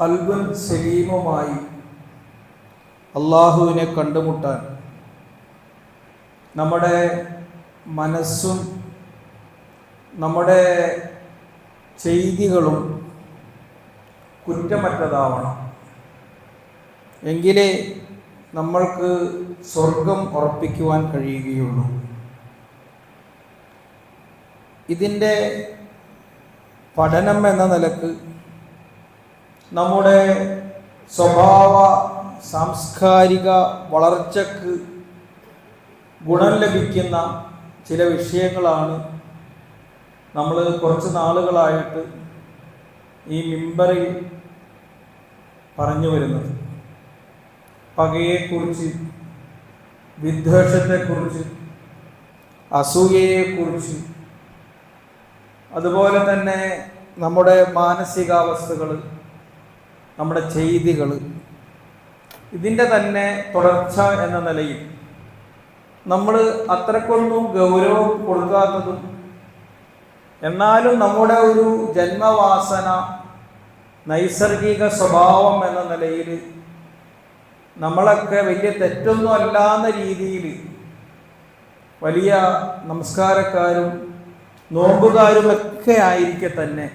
കൽബൻ സലീമുമായി അള്ളാഹുവിനെ കണ്ടുമുട്ടാൻ നമ്മുടെ മനസ്സും നമ്മുടെ ചെയ്തികളും കുറ്റമറ്റതാവണം. എങ്കിലേ നമ്മൾക്ക് സ്വർഗം ഉറപ്പിക്കുവാൻ കഴിയുകയുള്ളൂ. ഇതിന്റെ പഠനം എന്ന നിലയ്ക്ക് നമ്മുടെ സ്വഭാവ സാംസ്കാരിക വളർച്ചക്ക് ഗുണം ലഭിക്കുന്ന ചില വിഷയങ്ങളാണ് നമ്മൾ കുറച്ച് നാളുകളായിട്ട് ഈ മിമ്പറിൽ പറഞ്ഞു വരുന്നത്. പകയെക്കുറിച്ച് വിദ്വേഷത്തെക്കുറിച്ച് അസൂയയെക്കുറിച്ച് അതുപോലെ തന്നെ നമ്മുടെ മാനസികാവസ്ഥകൾ നമ്മുടെ ചെയ്തികൾ. ഇതിന്റെ തന്നെ തുടർച്ച എന്ന നിലയിൽ നമ്മൾ അത്രക്കൊന്നും ഗൗരവം കൊടുക്കാത്തതും എന്നാലും നമ്മുടെ ഒരു ജന്മവാസന നൈസർഗിക സ്വഭാവം എന്ന നിലയിൽ നമ്മളൊക്കെ വലിയ തെറ്റൊന്നും അല്ലാന്ന രീതിയിൽ വലിയ നമസ്കാരക്കാരും നോമ്പുകാരും ഒക്കെ ആയിരിക്കെ തന്നെ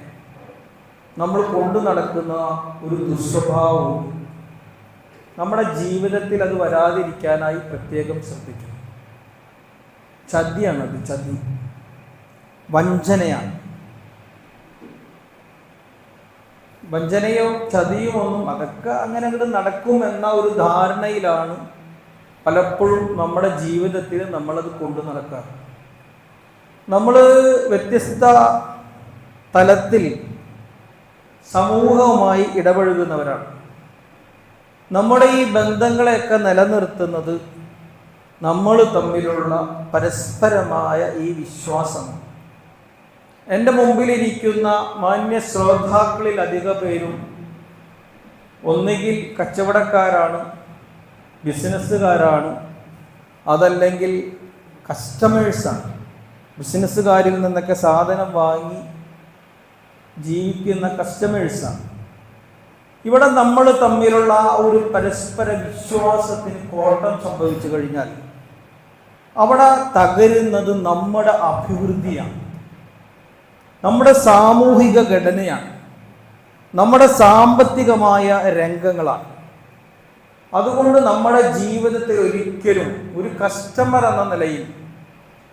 നമ്മൾ കൊണ്ടു നടക്കുന്ന ഒരു ദുസ്വഭാവവും നമ്മുടെ ജീവിതത്തിൽ അത് വരാതിരിക്കാനായി പ്രത്യേകം ശ്രദ്ധിക്കണം. ചതിയാണത് ചതി. വഞ്ചനയാണ്. വഞ്ചനയോ ചതിയോ ഒന്നും അതൊക്കെ അങ്ങനെ അങ്ങോട്ട് നടക്കും എന്ന ഒരു ധാരണയിലാണ് പലപ്പോഴും നമ്മുടെ ജീവിതത്തിൽ നമ്മളത് കൊണ്ടു നടക്കാറ്. നമ്മൾ വ്യത്യസ്ത തലത്തിൽ സമൂഹവുമായി ഇടപഴകുന്നവരാണ്. നമ്മുടെ ഈ ബന്ധങ്ങളെയൊക്കെ നിലനിർത്തുന്നത് നമ്മൾ തമ്മിലുള്ള പരസ്പരമായ ഈ വിശ്വാസമാണ് എന്റെ മുമ്പിലിരിക്കുന്ന മാന്യ ശ്രോതാക്കളിൽ അധിക പേരും ഒന്നുകിൽ കച്ചവടക്കാരാണ് ബിസിനസ്സുകാരാണ് അതല്ലെങ്കിൽ കസ്റ്റമേഴ്സാണ്. ബിസിനസ്സുകാരിൽ നിന്നൊക്കെ സാധനം വാങ്ങി ജീവിക്കുന്ന കസ്റ്റമേഴ്സാണ് ഇവിടെ നമ്മൾ തമ്മിലുള്ള ഒരു പരസ്പര വിശ്വാസത്തിന് കോട്ടം സംഭവിച്ചു കഴിഞ്ഞാൽ അവിടെ തകരുന്നത് നമ്മുടെ അഭിവൃദ്ധിയാണ്. നമ്മുടെ സാമൂഹിക ഘടനയാണ്. നമ്മുടെ സാമ്പത്തികമായ രംഗങ്ങളാണ്. അതുകൊണ്ട് നമ്മുടെ ജീവിതത്തിൽ ഒരിക്കലും ഒരു കസ്റ്റമർ എന്ന നിലയിൽ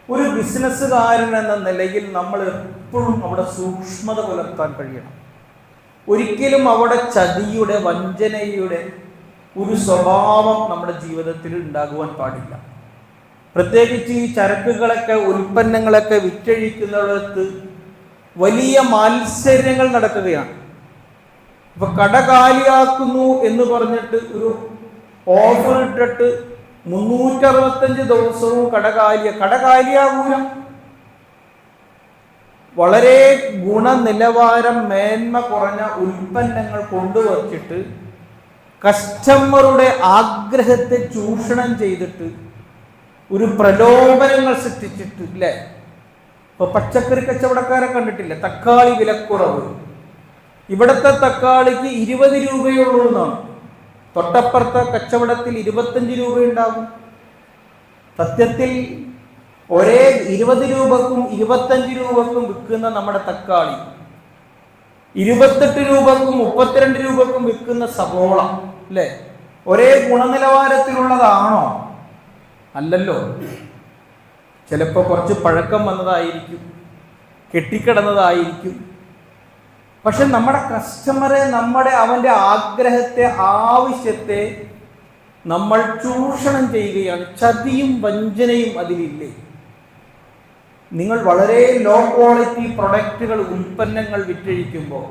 ഒരു ബിസിനസ്സുകാരൻ എന്ന നിലയിൽ നമ്മൾ എപ്പോഴും അവിടെ സൂക്ഷ്മത പുലർത്താൻ കഴിയണം. ഒരിക്കലും അവിടെ ചതിയുടെ വഞ്ചനയുടെ ഒരു സ്വഭാവം നമ്മുടെ ജീവിതത്തിൽ ഉണ്ടാകുവാൻ പാടില്ല. പ്രത്യേകിച്ച് ഈ ചരക്കുകളൊക്കെ ഉൽപ്പന്നങ്ങളൊക്കെ വിറ്റഴിക്കുന്നിടത്ത് വലിയ മത്സരങ്ങൾ നടക്കുകയാണ്. ഇപ്പൊ കട കാലിയാക്കുന്നു എന്ന് പറഞ്ഞിട്ട് ഒരു ഓഫർ ഇട്ടിട്ട് മുന്നൂറ്ററുപത്തഞ്ച് ദിവസവും കടകാലിയ കടകാലിയാകൂലം കട വളരെ ഗുണനിലവാരം മേന്മ കുറഞ്ഞ ഉൽപ്പന്നങ്ങൾ കൊണ്ടുവച്ചിട്ട് കസ്റ്റമറുടെ ആഗ്രഹത്തെ ചൂഷണം ചെയ്തിട്ട് ഒരു പ്രലോഭനങ്ങൾ സൃഷ്ടിച്ചിട്ട് ഇല്ലേ ഇപ്പൊ പച്ചക്കറി കച്ചവടക്കാരെ കണ്ടിട്ടില്ല? തക്കാളി വിലക്കുറവ്. ഇവിടത്തെ തക്കാളിക്ക് ഇരുപത് രൂപയുള്ളൂ എന്നാണ്. തൊട്ടപ്പുറത്തെ കച്ചവടത്തിൽ ഇരുപത്തഞ്ച് രൂപയുണ്ടാകും സത്യത്തിൽ ഒരേ ഇരുപത് രൂപക്കും ഇരുപത്തഞ്ച് രൂപക്കും വിൽക്കുന്ന നമ്മുടെ തക്കാളി ഇരുപത്തെട്ട് രൂപക്കും മുപ്പത്തിരണ്ട് രൂപക്കും വിൽക്കുന്ന സബോള അല്ലേ? ഒരേ ഗുണനിലവാരത്തിലുള്ളതാണോ? അല്ലല്ലോ. ചിലപ്പോൾ കുറച്ച് പഴക്കം വന്നതായിരിക്കും കെട്ടിക്കിടന്നതായിരിക്കും. പക്ഷെ നമ്മുടെ കസ്റ്റമറെ നമ്മുടെ അവന്റെ ആഗ്രഹത്തെ ആവശ്യത്തെ നമ്മൾ ചൂഷണം ചെയ്യുകയാണ്. ചതിയും വഞ്ചനയും അതിലില്ലേ? നിങ്ങൾ വളരെ ലോ ക്വാളിറ്റി പ്രൊഡക്റ്റുകൾ ഉൽപ്പന്നങ്ങൾ വിറ്റഴിക്കുമ്പോൾ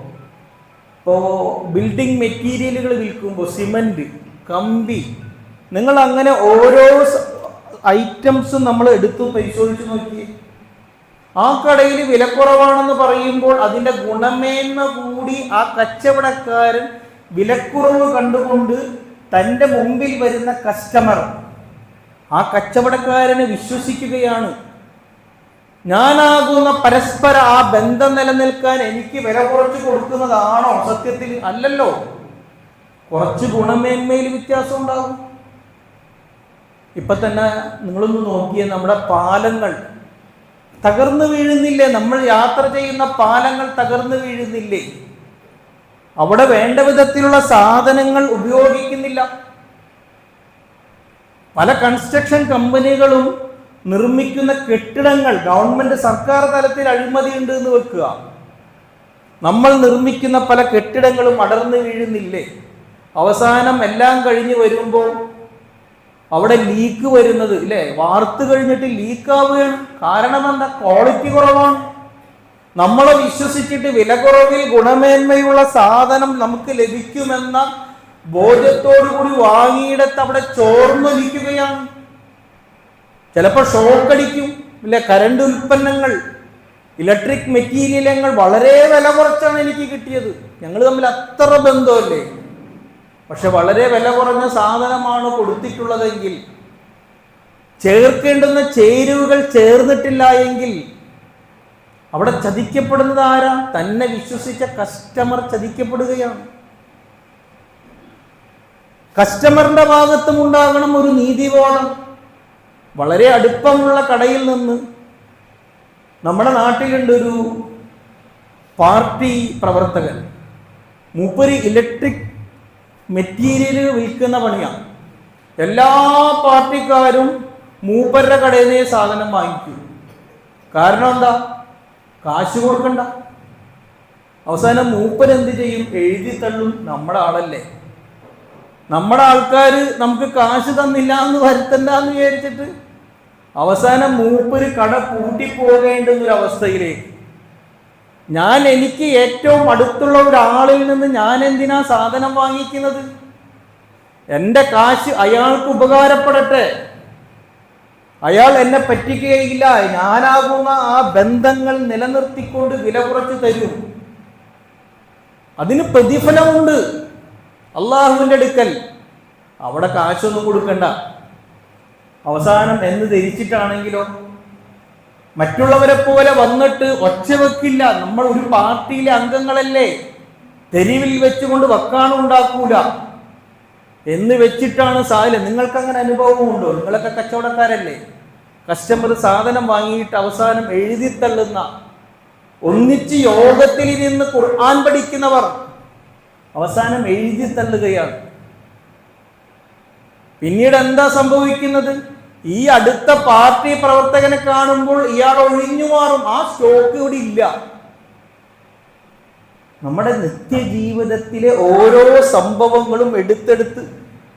ഇപ്പോൾ ബിൽഡിംഗ് മെറ്റീരിയലുകൾ വിൽക്കുമ്പോൾ സിമന്റ് കമ്പി നിങ്ങൾ അങ്ങനെ ഓരോ ഐറ്റംസും നമ്മൾ എടുത്തു പരിശോധിച്ച് നോക്കി. ആ കടയിൽ വിലക്കുറവാണെന്ന് പറയുമ്പോൾ അതിന്റെ ഗുണമേന്മ കൂടി ആ കച്ചവടക്കാരൻ വിലക്കുറവ് കണ്ടുകൊണ്ട് തന്റെ മുമ്പിൽ വരുന്ന കസ്റ്റമർ ആ കച്ചവടക്കാരനെ വിശ്വസിക്കുകയാണ്. ഞാനാകുന്ന പരസ്പര ആ ബന്ധം നിലനിൽക്കാൻ എനിക്ക് വില കുറച്ച് കൊടുക്കുന്നതാണോ സത്യത്തിൽ? അല്ലല്ലോ. കുറച്ച് ഗുണമേന്മയിൽ വ്യത്യാസം ഉണ്ടാകും. ഇപ്പൊ തന്നെ നിങ്ങളൊന്ന് നോക്കിയ നമ്മുടെ പാലങ്ങൾ തകർന്നു വീഴുന്നില്ലേ? നമ്മൾ യാത്ര ചെയ്യുന്ന പാലങ്ങൾ തകർന്നു വീഴുന്നില്ലേ? അവിടെ വേണ്ട വിധത്തിലുള്ള സാധനങ്ങൾ ഉപയോഗിക്കുന്നില്ല. പല കൺസ്ട്രക്ഷൻ കമ്പനികളും നിർമ്മിക്കുന്ന കെട്ടിടങ്ങൾ ഗവൺമെന്റ് സർക്കാർ തലത്തിൽ അഴിമതി ഉണ്ട് എന്ന് വെക്കുക. നമ്മൾ നിർമ്മിക്കുന്ന പല കെട്ടിടങ്ങളും അടർന്നു വീഴുന്നില്ലേ? അവസാനം എല്ലാം കഴിഞ്ഞു വരുമ്പോൾ അവിടെ ലീക്ക് വരുന്നത് ഇല്ലേ? വാർത്ത് കഴിഞ്ഞിട്ട് ലീക്കാവുകയാണ് കാരണം എന്താ? ക്വാളിറ്റി കുറവാണ്. നമ്മളെ വിശ്വസിച്ചിട്ട് വില കുറവിൽ ഗുണമേന്മയുള്ള സാധനം നമുക്ക് ലഭിക്കുമെന്ന ബോധ്യത്തോടു കൂടി വാങ്ങിയിടത്ത് അവിടെ ചോർന്നൊലിക്കുകയാണ് ചിലപ്പോൾ ഷോക്ക് അടിക്കും. ഇല്ല? കരണ്ട് ഉൽപ്പന്നങ്ങൾ ഇലക്ട്രിക് മെറ്റീരിയലുകൾ വളരെ വില കുറച്ചാണ് എനിക്ക് കിട്ടിയത്. ഞങ്ങൾ തമ്മിൽ അത്ര ബന്ധമല്ലേ? പക്ഷെ വളരെ വില കുറഞ്ഞ സാധനമാണ് കൊടുത്തിട്ടുള്ളതെങ്കിൽ ചേർക്കേണ്ടുന്ന ചേരുവകൾ ചേർന്നിട്ടില്ല എങ്കിൽ അവിടെ ചതിക്കപ്പെടുന്നത് ആരാ? തന്നെ വിശ്വസിച്ച കസ്റ്റമർ ചതിക്കപ്പെടുകയാണ്. കസ്റ്റമറിന്റെ ഭാഗത്തും ഉണ്ടാകണം ഒരു നീതിബോധം. വളരെ അടുപ്പമുള്ള കടയിൽ നിന്ന് നമ്മുടെ നാട്ടിലുണ്ട് ഒരു പാർട്ടി പ്രവർത്തകൻ. മൂപ്പര് ഇലക്ട്രിക് മെറ്റീരിയൽ വിൽക്കുന്ന പണിയാണ് എല്ലാ പാർട്ടിക്കാരും മൂപ്പരുടെ കടയിൽ നിന്ന് സാധനം വാങ്ങിക്കും. കാരണം എന്താ? കാശ് കൊടുക്കണ്ട. അവസാനം മൂപ്പൻ എന്ത് ചെയ്യും? എഴുതി തള്ളും. നമ്മുടെ ആളല്ലേ. നമ്മുടെ ആൾക്കാർ നമുക്ക് കാശ് തന്നില്ല എന്ന് വരുത്തണ്ട എന്ന് വിചാരിച്ചിട്ട് അവസാനം മൂപ്പര് കട പൂട്ടിപ്പോകേണ്ടുന്ന ഒരു അവസ്ഥയിലേക്ക്. ഞാൻ എനിക്ക് ഏറ്റവും അടുത്തുള്ള ഒരാളിൽ നിന്ന് ഞാൻ എന്തിനാ സാധനം വാങ്ങിക്കുന്നത്? എന്റെ കാശ് അയാൾക്ക് ഉപകാരപ്പെടട്ടെ. അയാൾ എന്നെ പറ്റിക്കുകയില്ല. ഞാനാകുന്ന ആ ബന്ധങ്ങൾ നിലനിർത്തിക്കൊണ്ട് വില കുറച്ച് തരും. അതിന് പ്രതിഫലമുണ്ട്. അള്ളാഹുവിന്റെ അടുക്കൽ. അവിടെ കാശൊന്നും കൊടുക്കണ്ട. അവസാനം എന്ന് ധരിച്ചിട്ടാണെങ്കിലോ? മറ്റുള്ളവരെ പോലെ വന്നിട്ട് ഒച്ച വെക്കില്ല. നമ്മൾ ഒരു പാർട്ടിയിലെ അംഗങ്ങളല്ലേ. തെരുവിൽ വെച്ചുകൊണ്ട് വക്കാണം ഉണ്ടാക്കൂല. എന്ന് വെച്ചിട്ടാണ് സാഹചര്യം നിങ്ങൾക്ക് അങ്ങനെ അനുഭവമുണ്ടോ? നിങ്ങളൊക്കെ കച്ചവടക്കാരല്ലേ. കസ്റ്റമർ സാധനം വാങ്ങിയിട്ട് അവസാനം എഴുതി തള്ളുന്ന ഒന്നിച്ച് യോഗത്തിൽ ഇരുന്ന് ഖുർആൻ പഠിക്കുന്നവർ അവസാനം എഴുതി തള്ളുകയാണ്. പിന്നീട് എന്താ സംഭവിക്കുന്നത്? ഈ അടുത്ത പാർട്ടി പ്രവർത്തകനെ കാണുമ്പോൾ ഇയാൾ ഒഴിഞ്ഞു മാറും. ആ സ്റ്റോക്ക് ഇവിടെ ഇല്ല. നമ്മുടെ നിത്യജീവിതത്തിലെ ഓരോ സംഭവങ്ങളും എടുത്തെടുത്ത്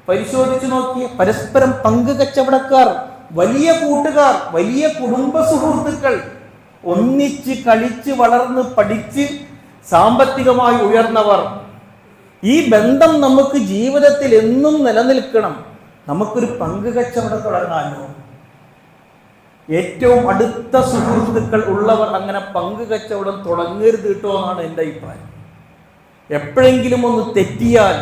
പരിശോധിച്ചു നോക്കിയ പരസ്പരം പങ്ക് കച്ചവടക്കാർ വലിയ കൂട്ടുകാർ വലിയ കുടുംബ സുഹൃത്തുക്കൾ ഒന്നിച്ച് കളിച്ച് വളർന്ന് പഠിച്ച് സാമ്പത്തികമായി ഉയർന്നവർ. ഈ ബന്ധം നമുക്ക് ജീവിതത്തിൽ എന്നും നിലനിൽക്കണം. നമുക്കൊരു പങ്ക് കച്ചവടം തുടങ്ങാനോ ഏറ്റവും അടുത്ത സുഹൃത്തുക്കൾ ഉള്ളവർ അങ്ങനെ പങ്ക് കച്ചവടം തുടങ്ങരുത് കേട്ടോ എന്നാണ് എന്റെ അഭിപ്രായം. എപ്പോഴെങ്കിലും ഒന്ന് തെറ്റിയാൽ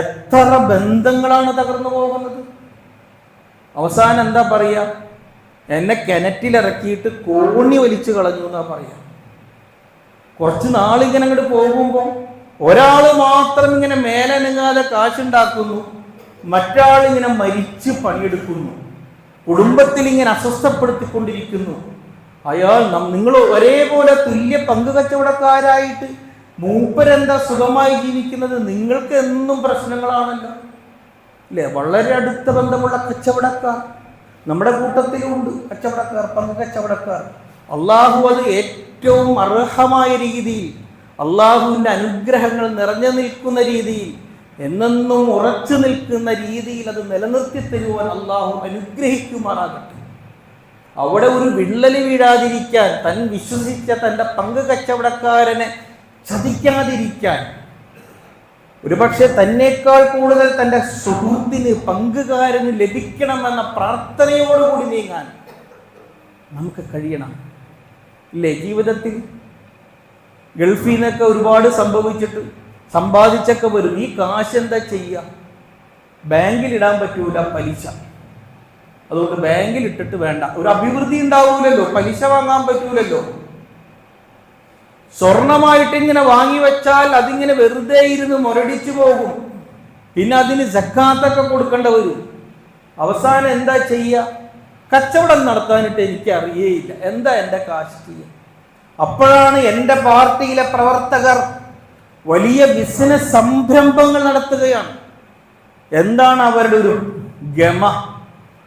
എത്ര ബന്ധങ്ങളാണ് തകർന്നു പോകുന്നത്? അവസാനം എന്താ പറയുക? എന്നെ കിണറ്റിലിറക്കിയിട്ട് കോണി വലിച്ചു കളഞ്ഞു എന്നാ പറയാ കുറച്ച് നാളിങ്ങനെ അങ്ങോട്ട് പോകുമ്പോൾ ഒരാൾ മാത്രം ഇങ്ങനെ മേലനങ്ങാതെ കാശുണ്ടാക്കുന്നു. മറ്റാൾ ഇങ്ങനെ മരിച്ച് പണിയെടുക്കുന്നു. കുടുംബത്തിൽ ഇങ്ങനെ അസ്വസ്ഥപ്പെടുത്തിക്കൊണ്ടിരിക്കുന്നു. അയാൾ നിങ്ങൾ ഒരേപോലെ തുല്യ പങ്ക് കച്ചവടക്കാരായിട്ട് മൂപ്പരെന്താ സുഖമായി ജീവിക്കുന്നത്? നിങ്ങൾക്ക് എന്നും പ്രശ്നങ്ങളാണല്ലോ. അല്ലേ വളരെ അടുത്ത ബന്ധമുള്ള കച്ചവടക്കാർ. നമ്മുടെ കൂട്ടത്തിലുണ്ട് കച്ചവടക്കാർ പങ്ക് കച്ചവടക്കാർ അള്ളാഹു അത് ഏറ്റവും അർഹമായ രീതിയിൽ അള്ളാഹുവിന്റെ അനുഗ്രഹങ്ങൾ നിറഞ്ഞു നിൽക്കുന്ന രീതിയിൽ എന്നെന്നും ഉറച്ചു നിൽക്കുന്ന രീതിയിൽ അത് നിലനിർത്തി തരുവാൻ അള്ളാഹു അനുഗ്രഹിക്കുമാറാകട്ടെ. അവിടെ ഒരു വിള്ളൽ വീഴാതിരിക്കാൻ തൻ വിശ്വസിച്ച തന്റെ പങ്ക് കച്ചവടക്കാരനെ ചതിക്കാതിരിക്കാൻ ഒരുപക്ഷെ തന്നേക്കാൾ കൂടുതൽ തന്റെ സുഹൃത്തിന് പങ്കുകാരന് ലഭിക്കണമെന്ന പ്രാർത്ഥനയോടുകൂടി നീങ്ങാൻ നമുക്ക് കഴിയണം. ഇല്ലേ? ജീവിതത്തിൽ ഗൾഫിൽ നിന്നൊക്കെ ഒരുപാട് സംഭവിച്ചിട്ട് സമ്പാദിച്ചൊക്കെ വരും. ഈ കാശ് എന്താ ചെയ്യുക ബാങ്കിൽ ഇടാൻ പറ്റൂല പലിശ. അതുകൊണ്ട് ബാങ്കിൽ ഇട്ടിട്ട് വേണ്ട. ഒരു അഭിവൃദ്ധി ഉണ്ടാവൂലല്ലോ. പലിശ വാങ്ങാൻ പറ്റൂലല്ലോ. സ്വർണമായിട്ട് ഇങ്ങനെ വാങ്ങി വെച്ചാൽ അതിങ്ങനെ വെറുതെ ഇരുന്ന് മുരടിച്ചു പോകും. പിന്നെ അതിന് ജക്കാത്തൊക്കെ കൊടുക്കേണ്ട വരും. അവസാനം എന്താ ചെയ്യുക കച്ചവടം നടത്താനിട്ട് എനിക്ക് അറിയേയില്ല. എന്താ എന്റെ കാശ് ചെയ്യുക അപ്പോഴാണ് എന്റെ പാർട്ടിയിലെ പ്രവർത്തകർ വലിയ ബിസിനസ് സംരംഭങ്ങൾ നടത്തുകയാണ്. എന്താണ് അവരുടെ ഒരു ഗമ?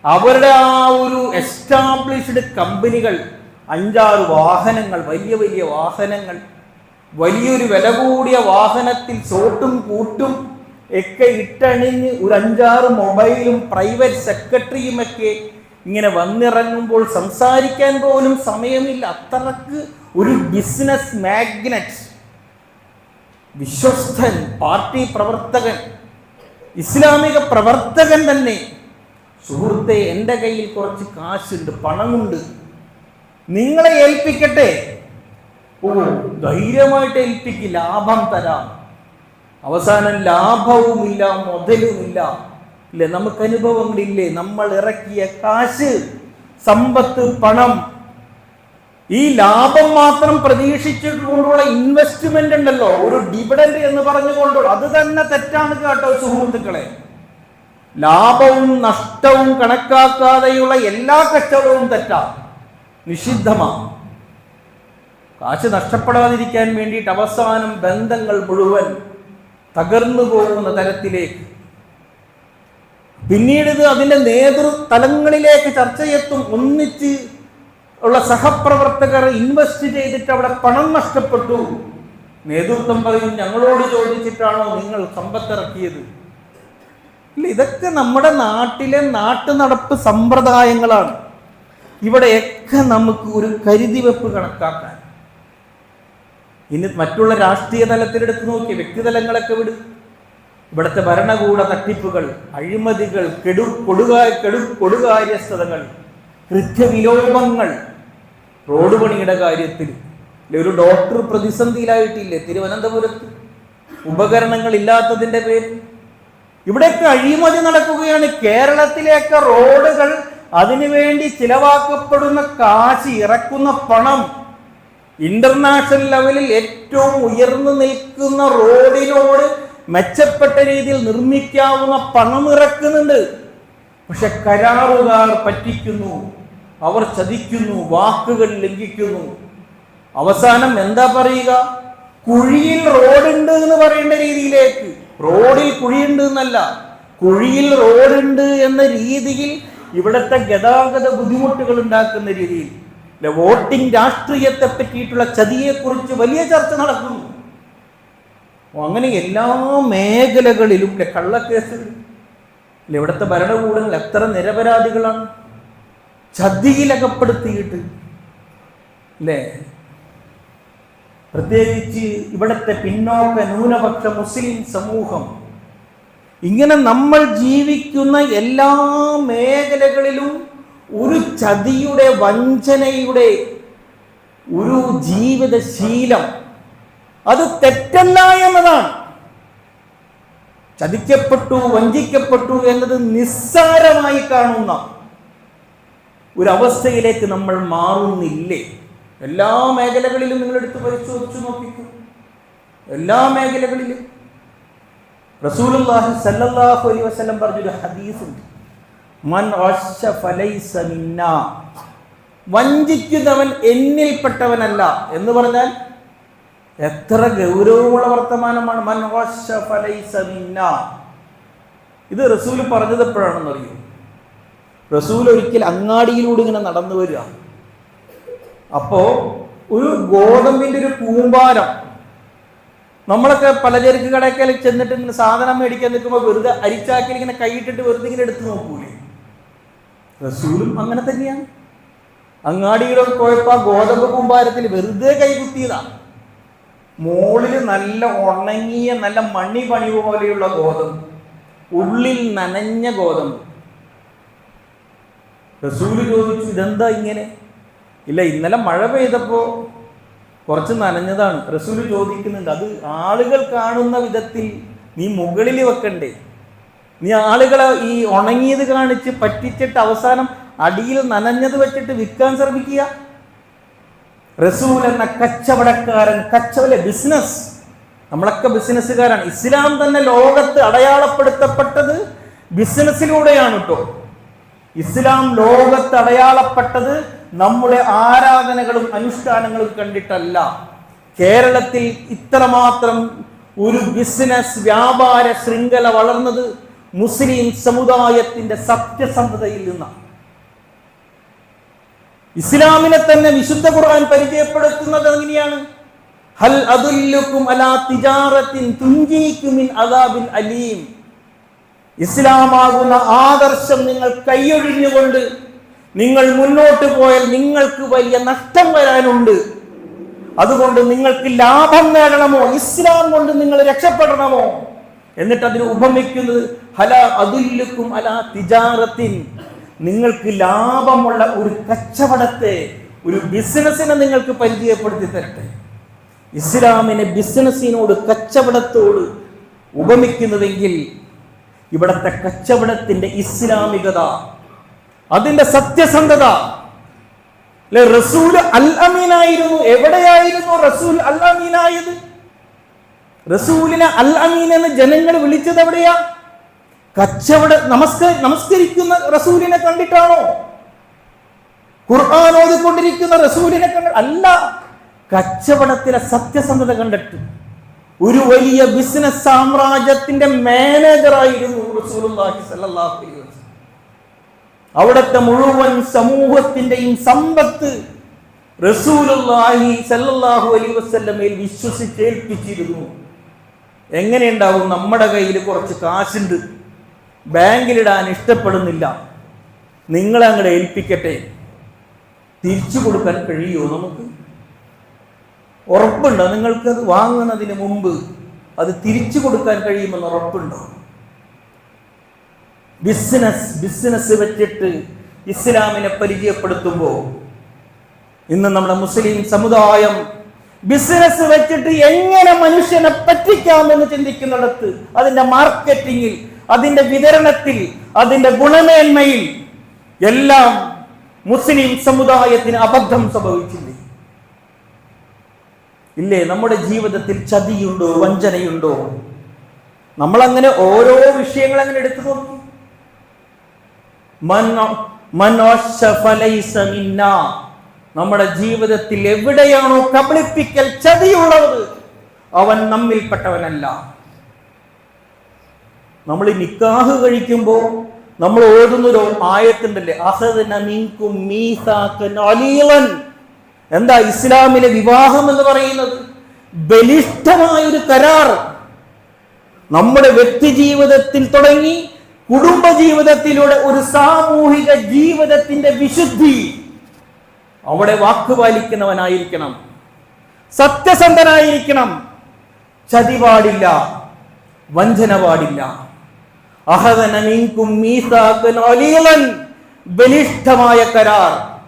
അവരുടെ ആ ഒരു എസ്റ്റാബ്ലിഷ്ഡ് കമ്പനികൾ അഞ്ചാറ് വാഹനങ്ങൾ വലിയ വലിയ വാഹനങ്ങൾ വലിയൊരു വില കൂടിയ വാഹനത്തിൽ സോട്ടും കൂട്ടും ഒക്കെ ഇട്ടണിഞ്ഞ് ഒരു അഞ്ചാറ് മൊബൈലും പ്രൈവറ്റ് സെക്രട്ടറിയുമൊക്കെ ഇങ്ങനെ വന്നിറങ്ങുമ്പോൾ സംസാരിക്കാൻ പോലും സമയമില്ല. അത്രയ്ക്ക് ഒരു ബിസിനസ് മാഗ്നറ്റ് വിശ്വസ്തൻ പാർട്ടി പ്രവർത്തകൻ ഇസ്ലാമിക പ്രവർത്തകൻ തന്നെ. സുഹൃത്തെ എന്റെ കയ്യിൽ കുറച്ച് കാശുണ്ട് പണമുണ്ട്. നിങ്ങളെ ഏൽപ്പിക്കട്ടെ? ഓ ധൈര്യമായിട്ട് ഏൽപ്പിക്ക് ലാഭം തരാം. അവസാനം ലാഭവുമില്ല മുതലുമില്ല. ഇല്ലേ നമുക്ക് അനുഭവങ്ങളില്ലേ നമ്മൾ ഇറക്കിയ കാശ് സമ്പത്ത് പണം ഈ ലാഭം മാത്രം പ്രതീക്ഷിച്ചുകൊണ്ടുള്ള ഇൻവെസ്റ്റ്മെന്റ് ഉണ്ടല്ലോ. ഒരു ഡിവിഡൻഡ് എന്ന് പറഞ്ഞുകൊണ്ടുള്ള അത് തന്നെ തെറ്റാണ് കേട്ടോ സുഹൃത്തുക്കളെ. ലാഭവും നഷ്ടവും കണക്കാക്കാതെയുള്ള എല്ലാ കച്ചവടവും തെറ്റാ. നിഷിദ്ധമാണ് കാശ് നഷ്ടപ്പെടാതിരിക്കാൻ വേണ്ടിയിട്ട് അവസാനം ബന്ധങ്ങൾ മുഴുവൻ തകർന്നു പോകുന്ന തരത്തിലേക്ക്. പിന്നീട് ഇത് നേതൃ തലങ്ങളിലേക്ക് ചർച്ചയെത്തും. ഒന്നിച്ച് ഉള്ള സഹപ്രവർത്തകർ ഇൻവെസ്റ്റ് ചെയ്തിട്ട് അവിടെ പണം നഷ്ടപ്പെട്ടു. നേതൃത്വം പറയും ഞങ്ങളോട് ചോദിച്ചിട്ടാണോ നിങ്ങൾ സമ്പത്തിറക്കിയത്? ഇല്ല ഇതൊക്കെ നമ്മുടെ നാട്ടിലെ നാട്ടു നടപ്പ് സമ്പ്രദായങ്ങളാണ്. ഇവിടെയൊക്കെ നമുക്ക് ഒരു കരുതിവെപ്പ് കണക്കാക്കാൻ. ഇനി മറ്റുള്ള രാഷ്ട്രീയ തലത്തിലെടുത്ത് നോക്കി വ്യക്തിതലങ്ങളൊക്കെ വിട്. ഇവിടുത്തെ ഭരണകൂട തട്ടിപ്പുകൾ അഴിമതികൾ കെടു കൊടുകാ കെടു കൊടുകാര്യസ്ഥതകൾ കൃത്യവിലോപങ്ങൾ റോഡ് പണിയുടെ കാര്യത്തിൽ ഒരു ഡോക്ടർ പ്രതിസന്ധിയിലായിട്ടില്ലേ തിരുവനന്തപുരത്ത്? ഉപകരണങ്ങൾ ഇല്ലാത്തതിന്റെ പേരിൽ. ഇവിടെയൊക്കെ അഴിമതി നടക്കുകയാണ്. കേരളത്തിലെയൊക്കെ റോഡുകൾ അതിനുവേണ്ടി ചിലവാക്കപ്പെടുന്ന കാശ് ഇറക്കുന്ന പണം ഇന്റർനാഷണൽ ലെവലിൽ ഏറ്റവും ഉയർന്നു നിൽക്കുന്ന റോഡിനോട് മെച്ചപ്പെട്ട രീതിയിൽ നിർമ്മിക്കാവുന്ന പണം ഇറക്കുന്നുണ്ട്. പക്ഷെ കരാറുകാർ പറ്റിക്കുന്നു. അവർ ചതിക്കുന്നു വാക്കുകൾ ലംഘിക്കുന്നു. അവസാനം എന്താ പറയുക? കുഴിയിൽ റോഡുണ്ട് എന്ന് പറയേണ്ട രീതിയിലേക്ക്. റോഡിൽ കുഴിയുണ്ട് എന്നല്ല. കുഴിയിൽ റോഡുണ്ട് എന്ന രീതിയിൽ ഇവിടുത്തെ ഗതാഗത ബുദ്ധിമുട്ടുകൾ ഉണ്ടാക്കുന്ന രീതിയിൽ. വോട്ടിംഗ് രാഷ്ട്രീയത്തെ പറ്റിയിട്ടുള്ള ചതിയെക്കുറിച്ച് വലിയ ചർച്ച നടക്കുന്നു. അങ്ങനെ എല്ലാ മേഖലകളിലും കള്ളക്കേസുകൾ. ഇവിടുത്തെ ഭരണകൂടങ്ങൾ എത്ര നിരപരാധികളാണ്. ചതിയിലകപ്പെടുത്തിയിട്ട് അല്ലേ പ്രത്യേകിച്ച് ഇവിടുത്തെ പിന്നോക്ക ന്യൂനപക്ഷ മുസ്ലിം സമൂഹം ഇങ്ങനെ നമ്മൾ ജീവിക്കുന്ന എല്ലാ മേഖലകളിലും ഒരു ചതിയുടെ വഞ്ചനയുടെ ഒരു ജീവിതശീലം അത് തെറ്റല്ല എന്നതാണ്. ചതിക്കപ്പെട്ടു വഞ്ചിക്കപ്പെട്ടു എന്നത് നിസ്സാരമായി കാണുന്ന ഒരവസ്ഥയിലേക്ക് നമ്മൾ മാറുന്നില്ലേ? എല്ലാ മേഖലകളിലും നിങ്ങൾ എടുത്ത് പരിശോധിച്ചു നോക്കിക്കൂ. എല്ലാ മേഖലകളിലും. റസൂലുള്ളാഹി സല്ലല്ലാഹു അലൈഹി വസല്ലം പറഞ്ഞൊരു ഹദീസുണ്ട്. മൻ ഫലൈസ മിന്നാ. വഞ്ചിക്കുന്നവൻ എന്നിൽപ്പെട്ടവനല്ല എന്ന് പറഞ്ഞാൽ എത്ര ഗൗരവമുള്ള വർത്തമാനമാണ് മൻ ഫലൈസ മിന്നാ. ഇത് റസൂൽ പറഞ്ഞത് എപ്പോഴാണെന്ന് അറിയൂ റസൂൽ ഒരിക്കൽ അങ്ങാടിയിലൂടെ ഇങ്ങനെ നടന്നു വരിക. അപ്പോ ഒരു ഗോതമ്പിന്റെ ഒരു കൂമ്പാരം. നമ്മളൊക്കെ പലചരക്ക് കടയ്ക്കൽ ചെന്നിട്ട് ഇങ്ങനെ സാധനം മേടിക്കാൻ നിൽക്കുമ്പോൾ വെറുതെ അരിച്ചാക്കി ഇങ്ങനെ കൈയിട്ടിട്ട് വെറുതെ ഇങ്ങനെ എടുത്തു നോക്കൂലേ? റസൂലും അങ്ങനെ തന്നെയാണ്. അങ്ങാടിയുടെ പോയപ്പോ ഗോതമ്പ് കൂമ്പാരത്തിൽ വെറുതെ കൈകുത്തിയതാ മോളിൽ നല്ല ഉണങ്ങിയ നല്ല മണ്ണി പണി പോലെയുള്ള ഗോതമ്പ്. ഉള്ളിൽ നനഞ്ഞ ഗോതമ്പ്. റസൂൽ ചോദിച്ചു ഇതെന്താ ഇങ്ങനെ? ഇല്ല ഇന്നലെ മഴ പെയ്തപ്പോൾ കുറച്ച് നനഞ്ഞതാണ്. റസൂൽ ചോദിക്കുന്നുണ്ട് അത് ആളുകൾ കാണുന്ന വിധത്തിൽ നീ മുകളിൽ വെക്കണ്ടേ? നീ ആളുകളെ ഈ ഉണങ്ങിയത് കാണിച്ച് പറ്റിച്ചിട്ട് അവസാനം അടിയിൽ നനഞ്ഞത് വെച്ചിട്ട് വിൽക്കാൻ ശ്രമിക്കുക? റസൂൽ എന്ന കച്ചവടക്കാരൻ കച്ചവട ബിസിനസ് നമ്മളൊക്കെ ബിസിനസ്സുകാരാണ്. ഇസ്ലാം തന്നെ ലോകത്ത് അടയാളപ്പെടുത്തപ്പെട്ടത് ബിസിനസ്സിലൂടെയാണ് കേട്ടോ ഇസ്ലാം ലോകത്ത് അടയാളപ്പെട്ടത് നമ്മുടെ ആരാധനകളും അനുഷ്ഠാനങ്ങളും കണ്ടിട്ടല്ല. കേരളത്തിൽ ഇത്രമാത്രം ഒരു ബിസിനസ് വ്യാപാര ശൃംഖല വളർന്നത് മുസ്ലിം സമുദായത്തിന്റെ സത്യസന്ധതയിൽ നിന്നാണ്. ഇസ്ലാമിനെ തന്നെ വിശുദ്ധ ഖുർആൻ പരിചയപ്പെടുത്തുന്നത് എങ്ങനെയാണ്? ഹൽ അതുല്ലുക്കും അലാ തിജാറത്തിൻ തുഞ്ചീക്കുമിൻ അദാബിൻ അലീം. ഇസ്ലാമാകുന്ന ആദർശം നിങ്ങൾ കൈയൊഴിഞ്ഞുകൊണ്ട് നിങ്ങൾ മുന്നോട്ട് പോയാൽ നിങ്ങൾക്ക് വലിയ നഷ്ടം വരാനുണ്ട്. അതുകൊണ്ട് നിങ്ങൾക്ക് ലാഭം നേടണമോ? ഇസ്ലാം കൊണ്ട് നിങ്ങൾ രക്ഷപ്പെടണമോ? എന്നിട്ട് അതിന് ഉപമിക്കുന്നത് ഹല അതുല്ലുക്കും അല തിജാറത്തിൻ. നിങ്ങൾക്ക് ലാഭമുള്ള ഒരു കച്ചവടത്തെ ഒരു ബിസിനസ്സിനെ നിങ്ങൾക്ക് പരിചയപ്പെടുത്തി തരട്ടെ ഇസ്ലാമിനെ ബിസിനസ്സിനോട് കച്ചവടത്തോട് ഉപമിക്കുന്നതെങ്കിൽ ഇവിടത്തെ കച്ചവടത്തിന്റെ ഇസ്ലാമികത അതിന്റെ സത്യസന്ധത. അല്ലെ റസൂൽ അൽ എവിടെയായിരുന്നു റസൂൽ അൽ റസൂലിനെ അൽ അമീൻ എന്ന് ജനങ്ങൾ വിളിച്ചത് എവിടെയാ? കച്ചവട നമസ്ക നമസ്കരിക്കുന്ന റസൂലിനെ കണ്ടിട്ടാണോ? ഖുർആൻ ഓതിക്കൊണ്ടിരിക്കുന്ന റസൂലിനെ കണ്ട അല്ല കച്ചവടത്തിലെ സത്യസന്ധത കണ്ടിട്ട്. ഒരു വലിയ ബിസിനസ് സാമ്രാജ്യത്തിന്റെ മാനേജറായിരുന്നു റസൂലുള്ളാഹി സ്വല്ലല്ലാഹു അലൈഹി വസല്ലം. അവിടുത്തെ മുഴുവൻ സമൂഹത്തിന്റെയും സമ്പത്ത് റസൂലുള്ളാഹി സല്ലല്ലാഹു അലൈഹി വസല്ലമയിൽ വിശ്വസിച്ചേൽപ്പിച്ചിരുന്നു. എങ്ങനെയുണ്ടാവും? നമ്മുടെ കയ്യിൽ കുറച്ച് കാശുണ്ട്. ബാങ്കിലിടാൻ ഇഷ്ടപ്പെടുന്നില്ല. നിങ്ങളെ അങ്ങോട്ട് ഏൽപ്പിക്കട്ടെ. തിരിച്ചു കൊടുക്കാൻ കഴിയുമോ നമുക്ക്? ഉറപ്പുണ്ടോ? നിങ്ങൾക്കത് വാങ്ങുന്നതിന് മുമ്പ് അത് തിരിച്ചു കൊടുക്കാൻ കഴിയുമെന്ന് ഉറപ്പുണ്ടോ? ബിസിനസ് ബിസിനസ് വെച്ചിട്ട് ഇസ്ലാമിനെ പരിചയപ്പെടുത്തുമ്പോൾ ഇന്ന് നമ്മുടെ മുസ്ലിം സമുദായം ബിസിനസ് വെച്ചിട്ട് എങ്ങനെ മനുഷ്യനെ പറ്റിക്കാമെന്ന് ചിന്തിക്കുന്നിടത്ത് അതിന്റെ മാർക്കറ്റിങ്ങിൽ അതിന്റെ വിതരണത്തിൽ അതിന്റെ ഗുണമേന്മയിൽ എല്ലാം മുസ്ലിം സമുദായത്തിന് അബദ്ധം സംഭവിച്ചില്ലേ ഇല്ലേ? നമ്മുടെ ജീവിതത്തിൽ ചതിയുണ്ടോ? വഞ്ചനയുണ്ടോ? നമ്മളങ്ങനെ ഓരോ വിഷയങ്ങൾ അങ്ങനെ എടുത്തു നോക്കി. നമ്മുടെ ജീവിതത്തിൽ എവിടെയാണോ കബളിപ്പിക്കൽ ചതിയുള്ളത് അവൻ നമ്മിൽപ്പെട്ടവനല്ല. നമ്മൾ ഈ നിക്കാഹ് കഴിക്കുമ്പോൾ നമ്മൾ ഓടുന്നൊരു ആയത്തുണ്ടല്ലേ? അഹദ് എന്താ ഇസ്ലാമിലെ വിവാഹം എന്ന് പറയുന്നത്? ബലിഷ്ഠമായ ഒരു കരാർ നമ്മുടെ വ്യക്തി ജീവിതത്തിൽ തുടങ്ങി കുടുംബ ജീവിതത്തിലൂടെ ഒരു സാമൂഹിക ജീവിതത്തിന്റെ വിശുദ്ധി അവിടെ വാക്ക് പാലിക്കുന്നവനായിരിക്കണം. സത്യസന്ധനായിരിക്കണം. ചതി പാടില്ല. വഞ്ചന പാടില്ല. മീസാക്കൻ ബലിഷ്ഠമായ കരാർ.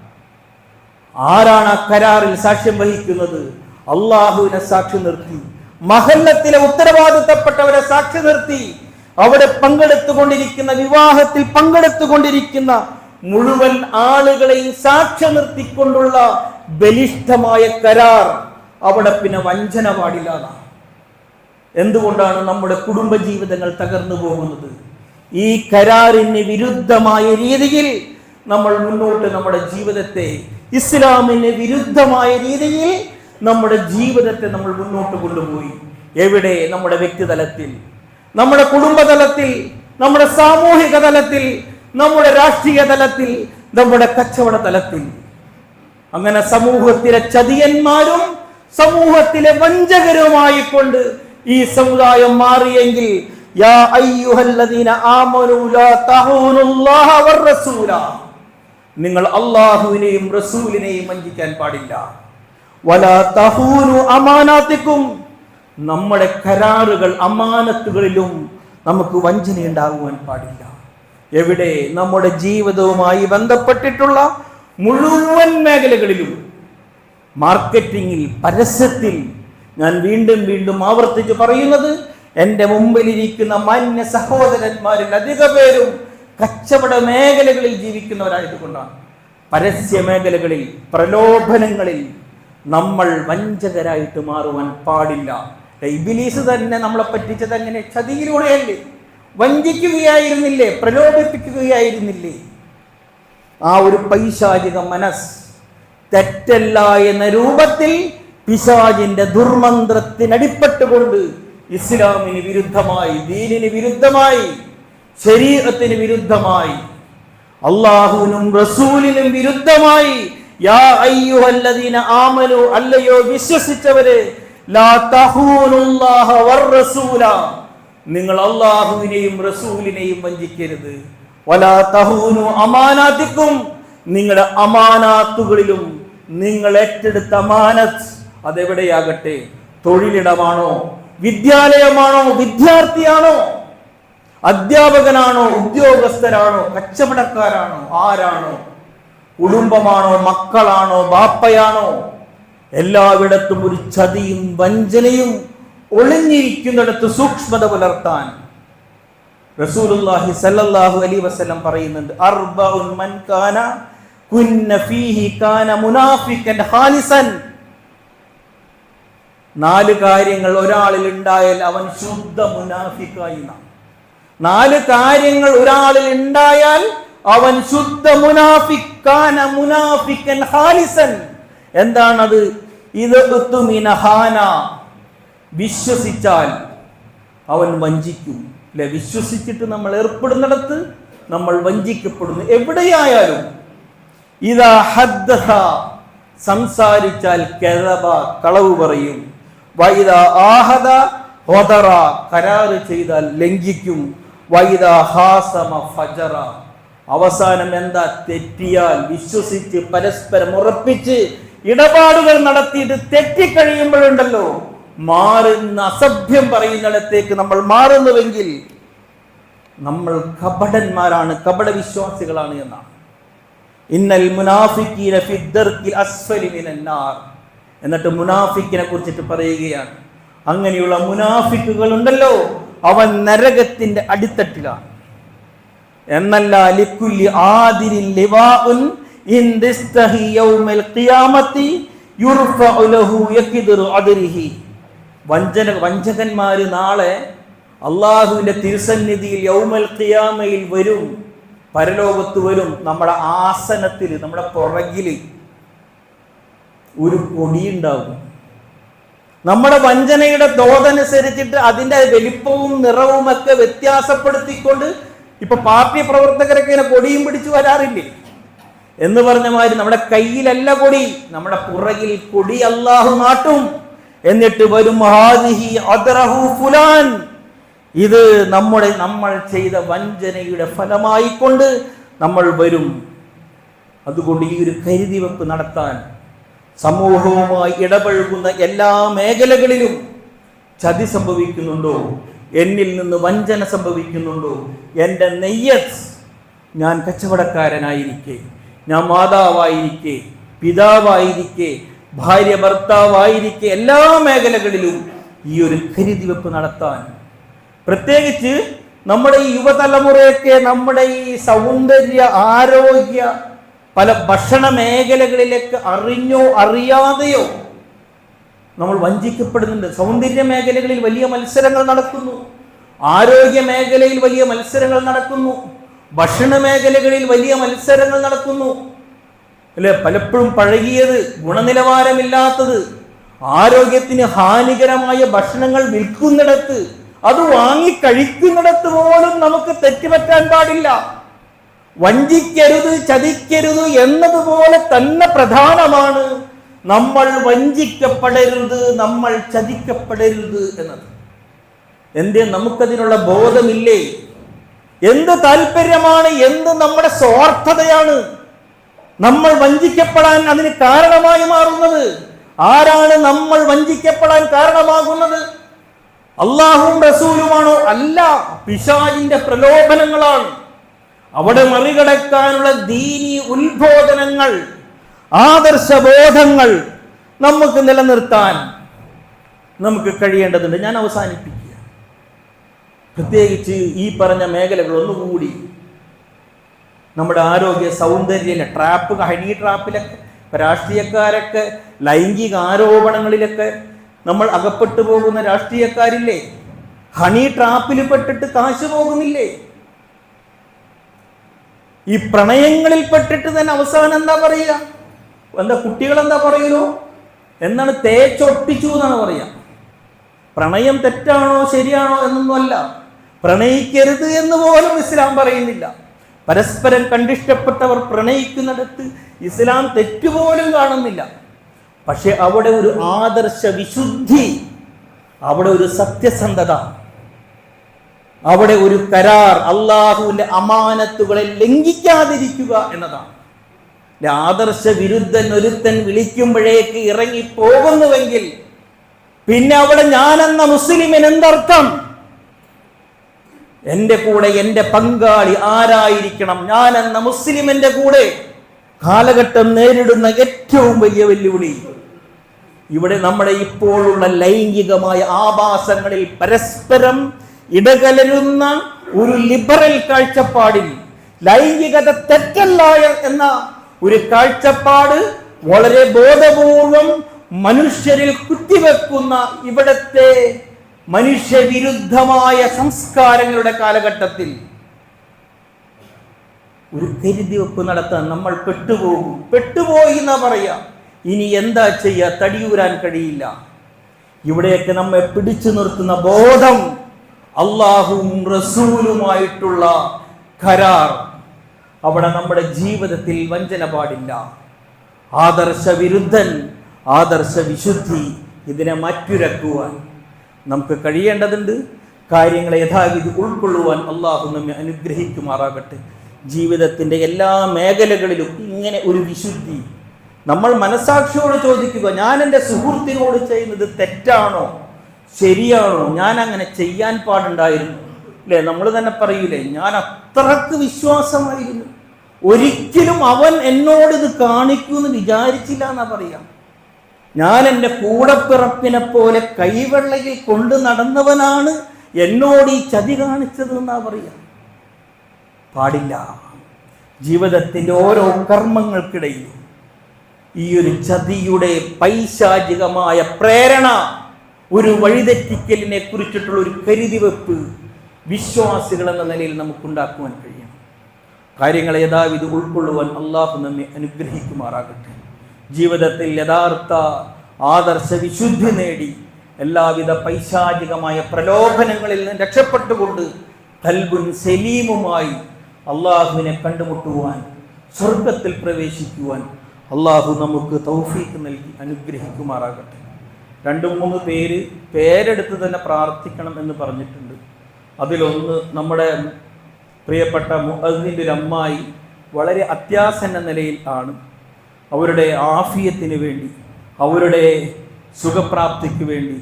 ആരാണ് ആ കരാറിൽ സാക്ഷ്യം വഹിക്കുന്നത്? അള്ളാഹുവിനെ സാക്ഷി നിർത്തി. മഹല്ലത്തിലെ ഉത്തരവാദിത്തപ്പെട്ടവരെ സാക്ഷി നിർത്തി. അവിടെ പങ്കെടുത്തുകൊണ്ടിരിക്കുന്ന വിവാഹത്തിൽ പങ്കെടുത്തുകൊണ്ടിരിക്കുന്ന മുഴുവൻ ആളുകളെയും സാക്ഷി നിർത്തിക്കൊണ്ടുള്ള ബലിഷ്ഠമായ കരാർ അവിടെ പിന്നെ വഞ്ചന പാടില്ലാതെ എന്തുകൊണ്ടാണ് നമ്മുടെ കുടുംബജീവിതങ്ങൾ തകർന്നു പോകുന്നത്? ഈ കരാറിന് വിരുദ്ധമായ രീതിയിൽ നമ്മൾ മുന്നോട്ട് നമ്മുടെ ജീവിതത്തെ ഇസ്ലാമിന് വിരുദ്ധമായ രീതിയിൽ നമ്മുടെ ജീവിതത്തെ നമ്മൾ മുന്നോട്ട് കൊണ്ടുപോയി. എവിടെ? നമ്മുടെ വ്യക്തിതലത്തിൽ. നമ്മുടെ കുടുംബതലത്തിൽ നമ്മുടെ സാമൂഹിക തലത്തിൽ നമ്മുടെ രാഷ്ട്രീയ തലത്തിൽ നമ്മുടെ കച്ചവട തലത്തിൽ അങ്ങനെ സമൂഹത്തിലെ ചതിയന്മാരും സമൂഹത്തിലെ വഞ്ചകരുമായി കൊണ്ട് ഈ സമുദായം മാറിയെങ്കിൽ യാ അയ്യുഹല്ലദീന ആമനൂ ലാ വറസൂല നിങ്ങൾ അള്ളാഹുവിനെയും റസൂലിനെയും വഞ്ചിക്കാൻ പാടില്ല. വല തഹൂനു അമാനാത്തിക്കും. നമ്മുടെ കരാറുകൾ അമാനത്തുകളിലും നമുക്ക് വഞ്ചന ഉണ്ടാകുവാൻ പാടില്ല. എവിടെ നമ്മുടെ ജീവിതവുമായി ബന്ധപ്പെട്ടിട്ടുള്ള മുഴുവൻ മേഖലകളിലും മാർക്കറ്റിങ്ങിൽ പരസ്യത്തിൽ ഞാൻ വീണ്ടും വീണ്ടും ആവർത്തിച്ച് പറയുന്നത് എന്റെ മുമ്പിലിരിക്കുന്ന മാന്യ സഹോദരന്മാരിൽ അധിക പേരും കച്ചവട മേഖലകളിൽ ജീവിക്കുന്നവരായതുകൊണ്ടാണ്. പരസ്യ മേഖലകളിൽ പ്രലോഭനങ്ങളിൽ നമ്മൾ വഞ്ചകരായിട്ട് മാറുവാൻ പാടില്ല. ഇബിലീസ് തന്നെ നമ്മളെ പറ്റിച്ചത് എങ്ങനെ ചതിയിലൂടെയല്ലേ വഞ്ചിക്കുകയായിരുന്നില്ലേ? പ്രലോഭിപ്പിക്കുകയായിരുന്നില്ലേ? ആ ഒരു പൈശാചിക മനസ് തെറ്റല്ല എന്ന രൂപത്തിൽ പിശാചിന്റെ ദുർമന്ത്രത്തിനടിപ്പെട്ടുകൊണ്ട് ഇസ്ലാമിന് വിരുദ്ധമായി ദീനിന് വിരുദ്ധമായി ശരീരത്തിന് വിരുദ്ധമായി അള്ളാഹുവിനും റസൂലിനും വിരുദ്ധമായി യാ അയ്യുഹല്ലദീന അല്ലയോ വിശ്വസിച്ചവരെ ലാ നിങ്ങൾ അള്ളാഹുവിനെയും റസൂലിനെയും വഞ്ചിക്കരുത്. വലാ അമാനാത്തിക്കും നിങ്ങളുടെ അമാനാത്തുകളിലും നിങ്ങൾ ഏറ്റെടുത്ത അമാനത്ത് അതെവിടെയാകട്ടെ? തൊഴിലിടമാണോ? വിദ്യാലയമാണോ? വിദ്യാർത്ഥിയാണോ? അധ്യാപകനാണോ ഉദ്യോഗസ്ഥരാണോ കച്ചവടക്കാരാണോ ആരാണോ കുടുംബമാണോ മക്കളാണോ ബാപ്പയാണോ എല്ലായിടത്തും ഒരു ചതിയും വഞ്ചനയും ഒളിഞ്ഞിരിക്കുന്നിടത്ത് സൂക്ഷ്മത പുലർത്താൻ റസൂലുള്ളാഹി സല്ലല്ലാഹു അലൈഹി വസല്ലം പറയുന്നുണ്ട് അർബഉൻ മൻ കാന കുന്ന ഫീഹി കാന മുനാഫിക്കൻ ഹാലിസൻ. നാല് കാര്യങ്ങൾ ഒരാളിൽ ഉണ്ടായാൽ അവൻ ശുദ്ധ മുനാഫിക്കായി നാം നാല് കാര്യങ്ങൾ ഒരാളിൽ ഉണ്ടായാൽ അവൻ ശുദ്ധ മുനാഫിക്കാന മുനാഫിക്കൻ ഹാലിസൻ. എന്താണത്? ഇത് വിശ്വസിച്ചാൽ അവൻ വഞ്ചിക്കും. അല്ലെ? വിശ്വസിച്ചിട്ട് നമ്മൾ ഏർപ്പെടുന്നിടത്ത് നമ്മൾ വഞ്ചിക്കപ്പെടുന്നു. എവിടെയായാലും ഇതാ ഹദ്ദഹ സംസാരിച്ചാൽ കെഴബ കളവ് പറയും. വൈദ ആഹദ ഹൊതറ കരാറ് ചെയ്താൽ ലംഘിക്കും. അവസാനം എന്താ തെറ്റിയാൽ വിശ്വസിച്ച് പരസ്പരം ഉറപ്പിച്ച് ഇടപാടുകൾ നടത്തിയിട്ട് തെറ്റിക്കഴിയുമ്പോഴുണ്ടല്ലോ. മാറുന്ന അസഭ്യം പറയുന്നിടത്തേക്ക് നമ്മൾ മാറുന്നുവെങ്കിൽ നമ്മൾ കപടന്മാരാണ് കപട വിശ്വാസികളാണ് എന്നാണ്. ഇന്നൽ എന്നിട്ട് മുനാഫിക്കിനെ കുറിച്ചിട്ട് പറയുകയാണ്. അങ്ങനെയുള്ള മുനാഫിക്കുകൾ ഉണ്ടല്ലോ അവൻ നരകത്തിന്റെ അടിത്തട്ടിലാണ്. എന്നല്ല ലിക്കുല്ലി ആദിരിൻ ലിവാഉൻ ഇൻ ഖിയാമത്തി യുർഫഉ ലഹു വഞ്ചന നാളെ അള്ളാഹുവിന്റെ തിരുസന്നിധിയിൽ യൗമൽ ഖിയാമയിൽ വരും പരലോകത്ത് വരും നമ്മുടെ ആസനത്തിൽ നമ്മുടെ പുറകിൽ ഒരു കൊടിയുണ്ടാകും. നമ്മുടെ വഞ്ചനയുടെ തോതനുസരിച്ചിട്ട് അതിന്റെ വലിപ്പവും നിറവും ഒക്കെ വ്യത്യാസപ്പെടുത്തിക്കൊണ്ട് ഇപ്പൊ പാർട്ടി പ്രവർത്തകരൊക്കെ ഇങ്ങനെ കൊടിയും പിടിച്ചു വരാറില്ലേ? എന്ന് പറഞ്ഞ മാതിരി നമ്മുടെ കയ്യിലല്ല കൊടി നമ്മുടെ പുറകിൽ കൊടി അള്ളാഹു നാട്ടും. എന്നിട്ട് വരും ഫുലാൻ. ഇത് നമ്മുടെ നമ്മൾ ചെയ്ത വഞ്ചനയുടെ ഫലമായിക്കൊണ്ട് നമ്മൾ വരും. അതുകൊണ്ട് ഈ ഒരു കരുതി വെപ്പ് നടത്താൻ സമൂഹവുമായി ഇടപഴകുന്ന എല്ലാ മേഖലകളിലും ചതി സംഭവിക്കുന്നുണ്ടോ? എന്നിൽ നിന്ന് വഞ്ചന സംഭവിക്കുന്നുണ്ടോ? എന്റെ നെയ്യത്ത് ഞാൻ കച്ചവടക്കാരനായിരിക്കെ ഞാൻ മാതാവായിരിക്കെ പിതാവായിരിക്കെ ഭാര്യ ഭർത്താവായിരിക്കെ എല്ലാ മേഖലകളിലും ഈ ഒരു കരുതി വെപ്പ് നടത്താൻ. പ്രത്യേകിച്ച് നമ്മുടെ ഈ യുവതലമുറയൊക്കെ നമ്മുടെ ഈ സൗന്ദര്യ ആരോഗ്യ പല ഭക്ഷണ മേഖലകളിലേക്ക് അറിഞ്ഞോ അറിയാതെയോ നമ്മൾ വഞ്ചിക്കപ്പെടുന്നുണ്ട്. സൗന്ദര്യ മേഖലകളിൽ വലിയ മത്സരങ്ങൾ നടക്കുന്നു. ആരോഗ്യ മേഖലയിൽ വലിയ മത്സരങ്ങൾ നടക്കുന്നു. ഭക്ഷണ മേഖലകളിൽ വലിയ മത്സരങ്ങൾ നടക്കുന്നു. അല്ലെ? പലപ്പോഴും പഴകിയത് ഗുണനിലവാരമില്ലാത്തത് ആരോഗ്യത്തിന് ഹാനികരമായ ഭക്ഷണങ്ങൾ വിൽക്കുന്നിടത്ത് അത് വാങ്ങി കഴിക്കുന്നിടത്ത് പോലും നമുക്ക് തെറ്റുപറ്റാൻ പാടില്ല. വഞ്ചിക്കരുത് ചതിക്കരുത് എന്നതുപോലെ തന്നെ പ്രധാനമാണ് നമ്മൾ വഞ്ചിക്കപ്പെടരുത് നമ്മൾ ചതിക്കപ്പെടരുത് എന്നത്. എന്തേ നമുക്കതിനുള്ള ബോധമില്ലേ? എന്ത് താല്പര്യമാണ് എന്ത് നമ്മുടെ സ്വാർത്ഥതയാണ് നമ്മൾ വഞ്ചിക്കപ്പെടാൻ അതിന് കാരണമായി മാറുന്നത്? ആരാണ് നമ്മൾ വഞ്ചിക്കപ്പെടാൻ കാരണമാകുന്നത്? അള്ളാഹും റസൂലുമാണോ? അല്ല പിശാജിന്റെ പ്രലോഭനങ്ങളാണ്. അവിടെ മറികടക്കാനുള്ള ദീനി ഉത്ബോധനങ്ങൾ ആദർശബോധങ്ങൾ നമുക്ക് നിലനിർത്താൻ നമുക്ക് കഴിയേണ്ടതുണ്ട്. ഞാൻ അവസാനിപ്പിക്കുക. പ്രത്യേകിച്ച് ഈ പറഞ്ഞ മേഖലകൾ ഒന്നുകൂടി നമ്മുടെ ആരോഗ്യ സൗന്ദര്യ ട്രാപ്പ് ഹണി ട്രാപ്പിലൊക്കെ രാഷ്ട്രീയക്കാരൊക്കെ ലൈംഗിക ആരോപണങ്ങളിലൊക്കെ നമ്മൾ അകപ്പെട്ടു പോകുന്ന രാഷ്ട്രീയക്കാരില്ലേ? ഹണി ട്രാപ്പിൽ പെട്ടിട്ട് കാശ് പോകുന്നില്ലേ? ഈ പ്രണയങ്ങളിൽ പെട്ടിട്ട് തന്നെ അവസാനം എന്താ പറയുക? എന്താ കുട്ടികൾ എന്താ പറയുന്നു? എന്നാണ് തേച്ചൊട്ടിച്ചു എന്നാണ് പറയുക. പ്രണയം തെറ്റാണോ ശരിയാണോ എന്നൊന്നുമല്ല പ്രണയിക്കരുത് എന്ന് പോലും ഇസ്ലാം പറയുന്നില്ല. പരസ്പരം കണ്ടിഷ്ടപ്പെട്ടവർ പ്രണയിക്കുന്നിടത്ത് ഇസ്ലാം തെറ്റുപോലും കാണുന്നില്ല. പക്ഷെ അവിടെ ഒരു ആദർശ വിശുദ്ധി അവിടെ ഒരു സത്യസന്ധത. അവിടെ ഒരു കരാർ അള്ളാഹുവിന്റെ അമാനത്തുകളെ ലംഘിക്കാതിരിക്കുക എന്നതാണ്. ആദർശ വിരുദ്ധൻ ഒരുത്തൻ വിളിക്കുമ്പോഴേക്ക് ഇറങ്ങി പോകുന്നുവെങ്കിൽ പിന്നെ അവിടെ ഞാനെന്ന മുസ്ലിമിന് എന്തർത്ഥം? എന്റെ കൂടെ എന്റെ പങ്കാളി ആരായിരിക്കണം? ഞാൻ എന്ന മുസ്ലിമിന്റെ കൂടെ കാലഘട്ടം നേരിടുന്ന ഏറ്റവും വലിയ വെല്ലുവിളി. ഇവിടെ നമ്മുടെ ഇപ്പോഴുള്ള ലൈംഗികമായ ആഭാസങ്ങളിൽ പരസ്പരം ഇടകലരുന്ന ഒരു ലിബറൽ കാഴ്ചപ്പാടിൽ ലൈംഗികത തെറ്റല്ല എന്ന ഒരു കാഴ്ചപ്പാട് വളരെ ബോധപൂർവം മനുഷ്യരിൽ കുത്തിവെക്കുന്ന ഇവിടത്തെ മനുഷ്യവിരുദ്ധമായ സംസ്കാരങ്ങളുടെ കാലഘട്ടത്തിൽ ഒരു കരുതിവെപ്പ് നടത്താൻ നമ്മൾ പെട്ടുപോകും. പെട്ടുപോയി എന്നാ പറയാ. ഇനി എന്താ ചെയ്യുക തടിയൂരാൻ കഴിയില്ല. ഇവിടെയൊക്കെ നമ്മെ പിടിച്ചു നിർത്തുന്ന ബോധം അള്ളാഹുവും റസൂലുമായിട്ടുള്ള കരാർ അവിടെ നമ്മുടെ ജീവിതത്തിൽ വഞ്ചന പാടില്ല ആദർശ വിരുദ്ധൻ ആദർശ വിശുദ്ധി ഇതിനെ മറ്റുരക്കുവാൻ. നമുക്ക് കഴിയേണ്ടതുണ്ട് കാര്യങ്ങളെ യഥാവിധി ഉൾക്കൊള്ളുവാൻ അള്ളാഹു നമ്മെ അനുഗ്രഹിക്കുമാറാകട്ടെ. ജീവിതത്തിന്റെ എല്ലാ മേഖലകളിലും ഇങ്ങനെ ഒരു വിശുദ്ധി. നമ്മൾ മനസാക്ഷിയോട് ചോദിക്കുക ഞാൻ എന്റെ സുഹൃത്തിനോട് ചെയ്യുന്നത് തെറ്റാണോ? ശരിയാണോ? ഞാൻ അങ്ങനെ ചെയ്യാൻ പാടുണ്ടായിരുന്നു. അല്ലേ നമ്മൾ തന്നെ പറയൂലേ ഞാൻ അത്രയ്ക്ക് വിശ്വാസമായിരുന്നു. ഒരിക്കലും അവൻ എന്നോട് ഇത് കാണിക്കുമെന്ന് വിചാരിച്ചില്ല എന്നാ പറയാം. ഞാൻ എന്റെ കൂടപ്പിറപ്പിനെ പോലെ കൈവെള്ളയിൽ കൊണ്ട് നടന്നവനാണ് എന്നോട് ഈ ചതി കാണിച്ചത് എന്നാ പറയാം. പാടില്ല. ജീവിതത്തിന്റെ ഓരോ കർമ്മങ്ങൾക്കിടയിലും ഈ ഒരു ചതിയുടെ പൈശാചികമായ പ്രേരണ ഒരു വഴിതെറ്റിക്കലിനെ കുറിച്ചിട്ടുള്ള ഒരു കരുതിവെപ്പ് വിശ്വാസികൾ എന്ന നിലയിൽ നമുക്കുണ്ടാക്കുവാൻ കഴിയണം കാര്യങ്ങളെ യഥാവിധി ഉൾക്കൊള്ളുവാൻ അള്ളാഹു നമ്മെ അനുഗ്രഹിക്കുമാറാകട്ടെ. ജീവിതത്തിൽ യഥാർത്ഥ ആദർശ വിശുദ്ധി നേടി എല്ലാവിധ പൈശാചികമായ പ്രലോഭനങ്ങളിൽ നിന്ന് രക്ഷപ്പെട്ടുകൊണ്ട് കൽബുൻ സലീമുമായി അള്ളാഹുവിനെ കണ്ടുമുട്ടുവാൻ സ്വർഗത്തിൽ പ്രവേശിക്കുവാൻ അള്ളാഹു നമുക്ക് തൗഫീക്ക് നൽകി അനുഗ്രഹിക്കുമാറാകട്ടെ. രണ്ട് മൂന്ന് പേര് പേരെടുത്ത് തന്നെ പ്രാർത്ഥിക്കണം എന്ന് പറഞ്ഞിട്ടുണ്ട്. അതിലൊന്ന് നമ്മുടെ പ്രിയപ്പെട്ട മുഹദിന്റെ ഒരു അമ്മായി വളരെ അത്യാസന്ന നിലയിൽ ആണ്. അവരുടെ ആഫിയത്തിന് വേണ്ടി അവരുടെ സുഖപ്രാപ്തിക്ക് വേണ്ടി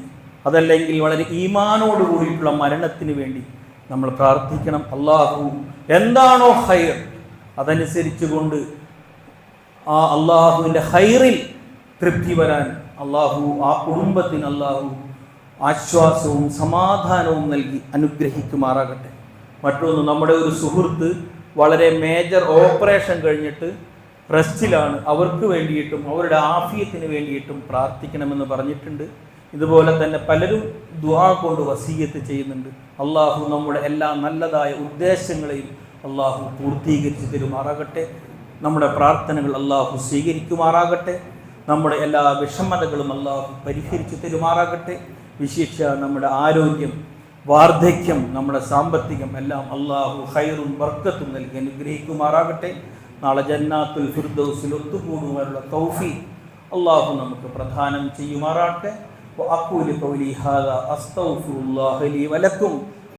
അതല്ലെങ്കിൽ വളരെ ഈമാനോട് കൂടിയിട്ടുള്ള മരണത്തിന് വേണ്ടി നമ്മൾ പ്രാർത്ഥിക്കണം. അള്ളാഹു എന്താണോ ഹൈർ അതനുസരിച്ച് കൊണ്ട് ആ അള്ളാഹുവിന്റെ ഹൈറിൽ തൃപ്തി വരാൻ അള്ളാഹു ആ കുടുംബത്തിന് അള്ളാഹു ആശ്വാസവും സമാധാനവും നൽകി അനുഗ്രഹിക്കുമാറാകട്ടെ. മറ്റൊന്ന് നമ്മുടെ ഒരു സുഹൃത്ത് വളരെ മേജർ ഓപ്പറേഷൻ കഴിഞ്ഞിട്ട് റെസ്റ്റിലാണ് അവർക്ക് വേണ്ടിയിട്ടും അവരുടെ ആഫിയത്തിന് വേണ്ടിയിട്ടും പ്രാർത്ഥിക്കണമെന്ന് പറഞ്ഞിട്ടുണ്ട്. ഇതുപോലെ തന്നെ പലരും ദ്വാ കൊണ്ട് വസീയത്ത് ചെയ്യുന്നുണ്ട്. അള്ളാഹു നമ്മുടെ എല്ലാ നല്ലതായ ഉദ്ദേശങ്ങളെയും അള്ളാഹു പൂർത്തീകരിച്ച് തരുമാറാകട്ടെ. നമ്മുടെ പ്രാർത്ഥനകൾ അള്ളാഹു സ്വീകരിക്കുമാറാകട്ടെ. നമ്മുടെ എല്ലാ വിഷമതകളും അല്ലാഹു പരിഹരിച്ച് തെരുമാറാകട്ടെ. വിശേഷ നമ്മുടെ ആരോഗ്യം വാർദ്ധക്യം നമ്മുടെ സാമ്പത്തികം എല്ലാം അള്ളാഹു ഹൈറും വർക്കത്തും നൽകി അനുഗ്രഹിക്കുമാറാകട്ടെ. നാളെ ജന്നാത്തുൽ ഫിർദൌസിൽ ഒത്തുകൂടുവാനുള്ള തൗഫി അള്ളാഹു നമുക്ക് പ്രധാനം ചെയ്യുമാറാകട്ടെ. അക്കൂലി കൗലി ഹാദ അസ്തൗഫുല്ലാഹലി വലക്കും